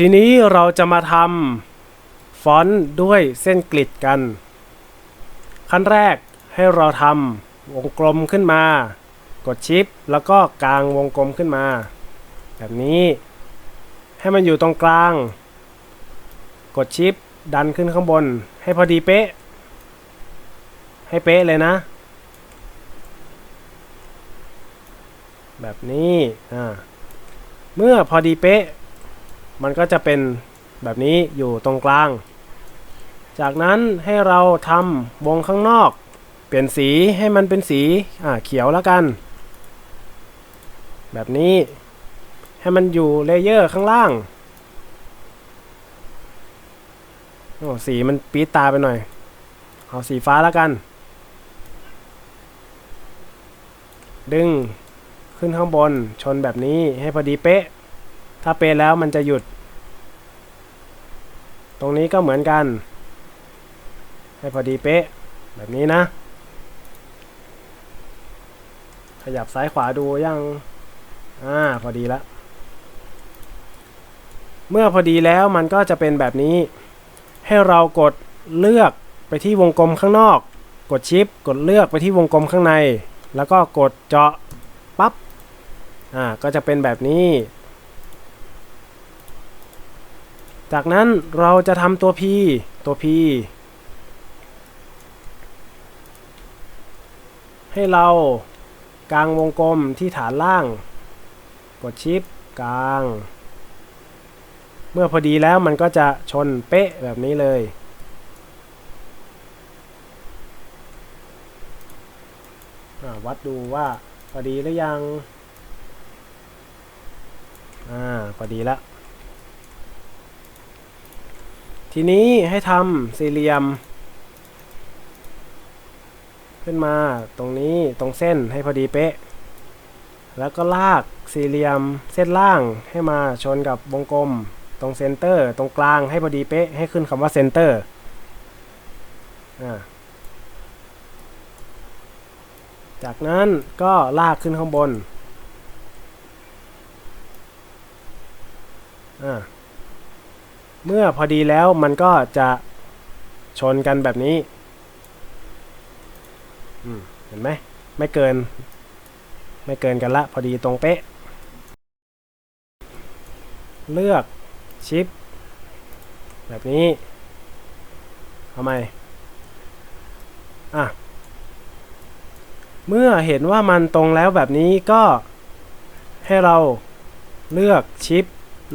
ทีนี้เราจะมาทำฟอนต์ด้วยเส้นกริดกัน ขั้นแรกให้เราทำวงกลมขึ้นมา กดชิป แล้วก็กางวงกลมขึ้นมา แบบนี้ ให้มันอยู่ตรงกลาง กดชิป ดันขึ้นข้างบน ให้พอดีเป๊ะ ให้เป๊ะเลยนะ แบบนี้ อ่า เมื่อพอดีเป๊ะ มันก็จะเป็นแบบนี้อยู่ตรงกลาง จากนั้นให้เราทำวงข้างนอก เปลี่ยนสีให้มันเป็นสีอ่าเขียวแล้วกัน แบบนี้ให้มันอยู่เลเยอร์ข้างล่างโอ้สีมันปี๊ดตาไปหน่อย เอาสีฟ้าแล้วกัน ดึงขึ้นข้างบนชนแบบนี้ให้พอดีเป๊ะ ถ้าเป๊ะแล้วมันจะหยุด ตรงนี้ก็เหมือนกัน ให้พอดีเป๊ะ แบบนี้นะ ขยับซ้ายขวาดูยังอ่าพอดีแล้วเมื่อพอดีแล้วมันก็จะเป็นแบบนี้ ให้เรากดเลือกไปที่วงกลมข้างนอก กดชิป กดเลือกไปที่วงกลมข้างใน แล้วก็กดเจาะปับ๊บอ่าก็จะเป็นแบบนี้ จากนั้นเราจะทำตัว P ตัว P ให้เรากางวงกลมที่ฐานล่าง กดชิปกลาง เมื่อพอดีแล้วมันก็จะชนเป๊ะแบบนี้เลย วัดดูว่าพอดีหรือยัง อ่า พอดีแล้ว ทีนี้ให้ทำสี่เหลี่ยม ขึ้นมาตรงนี้ตรงเส้นให้พอดีเป๊ะ แล้วก็ลากสี่เหลี่ยมเส้นล่างให้มาชนกับวงกลม ตรงเซนเตอร์ ตรงกลางให้พอดีเป๊ะ ให้ขึ้นคำว่าเซนเตอร์อ่าจากนั้นก็ลากขึ้นข้างบน อ่า เมื่อพอดีแล้วมันก็จะชนกันแบบนี้เห็นไหมไม่เกิน ไม่เกินกันละ พอดีตรงเป๊ะ เลือกชิป แบบนี้ทำไมอะเมื่อเห็นว่ามันตรงแล้วแบบนี้ก็ให้เราเลือกชิป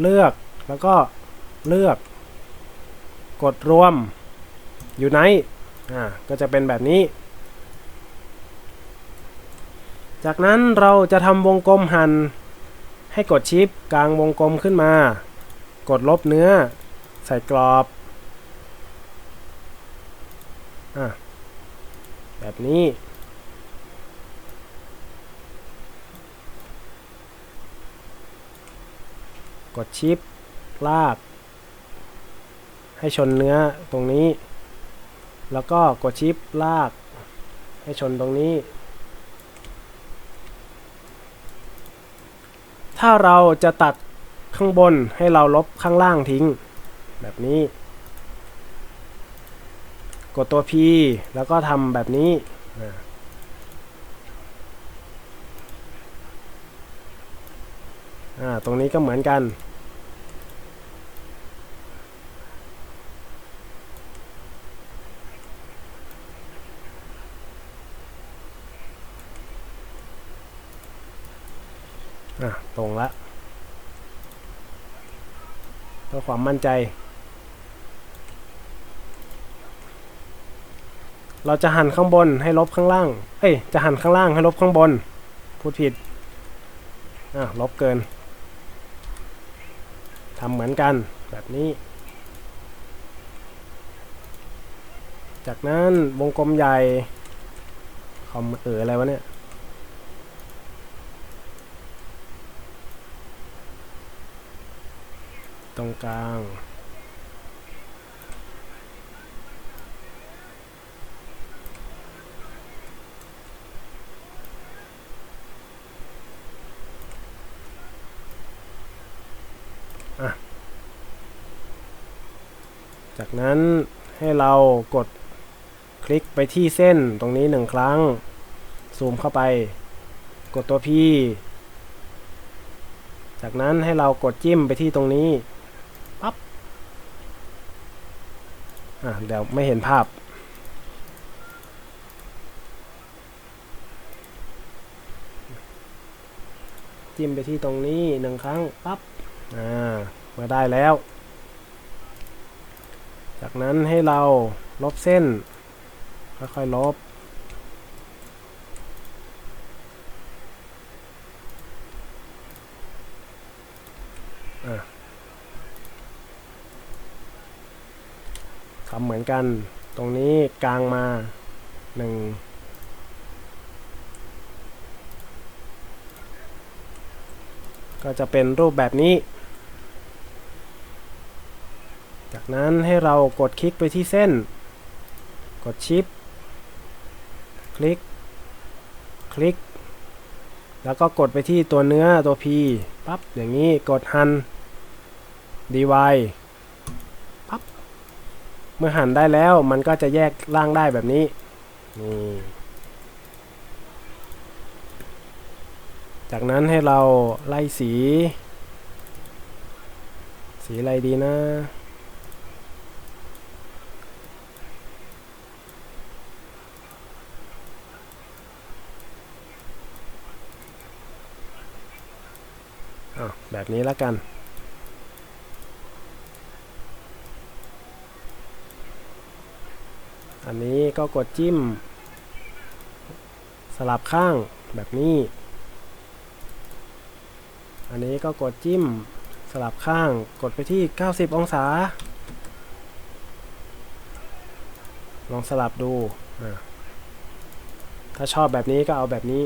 เลือกแล้วก็ เลือก กดรวมอยู่ไหนอ่าก็จะเป็นแบบนี้ จากนั้นเราจะทำวงกลมหัน ให้กดชิปกลางวงกลมขึ้นมา กดลบเนื้อ ใส่กรอบอะแบบนี้กดชิปลาก ให้ชนเนื้อตรงนี้ แล้วก็กดชิปลาก ให้ชนตรงนี้ ถ้าเราจะตัดข้างบนให้เราลบข้างล่างทิ้ง แบบนี้ กดตัว P แล้วก็ทำแบบนี้อ่าตรงนี้ก็เหมือนกัน อะตรงละเพื่อความมั่นใจ เราจะหันข้างบนให้ลบข้างล่าง เอ้ย จะหันข้างล่างให้ลบข้างบน พูดผิด อะ ลบเกิน ทำเหมือนกันแบบนี้ จากนั้นวงกลมใหญ่คอมเอออะไรวะเนี่ย ตรงกลางอะจากนั้นให้เรากดคลิกไปที่เส้นตรงนี้หนึ่งครั้ง ซูมเข้าไป กดตัว P จากนั้นให้เรากดจิ้มไปที่ตรงนี้ ปั๊บ อะเดี๋ยวไม่เห็นภาพ จิ้มไปที่ตรงนี้หนึ่งครั้งปั๊บอ่ามาได้แล้ว จากนั้นให้เราลบเส้น ค่อยๆลบ ทำเหมือนกัน ตรงนี้กลางมาหนึ่งก็จะเป็นรูปแบบนี้ จากนั้นให้เรากดคลิกไปที่เส้น กดชิป คลิก คลิก แล้วก็กดไปที่ตัวเนื้อตัว P ปั๊บ อย่างนี้ กดหัน dy เมื่อหั่นได้แล้วมันก็จะแยกร่างได้แบบนี้นี่จากนั้นให้เราไล่สี สีอะไรดีนะอะแบบนี้แล้วกัน อันนี้ก็กดจิ้ม สลับข้างแบบนี้ อันนี้ก็กดจิ้ม สลับข้างกดไปที่ 90 องศา ลองสลับดู ถ้าชอบแบบนี้ก็เอาแบบนี้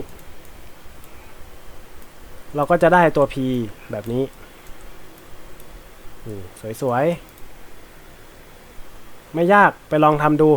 เราก็จะได้ตัว P แบบนี้ สวยๆ ไม่ยากไปลองทำดู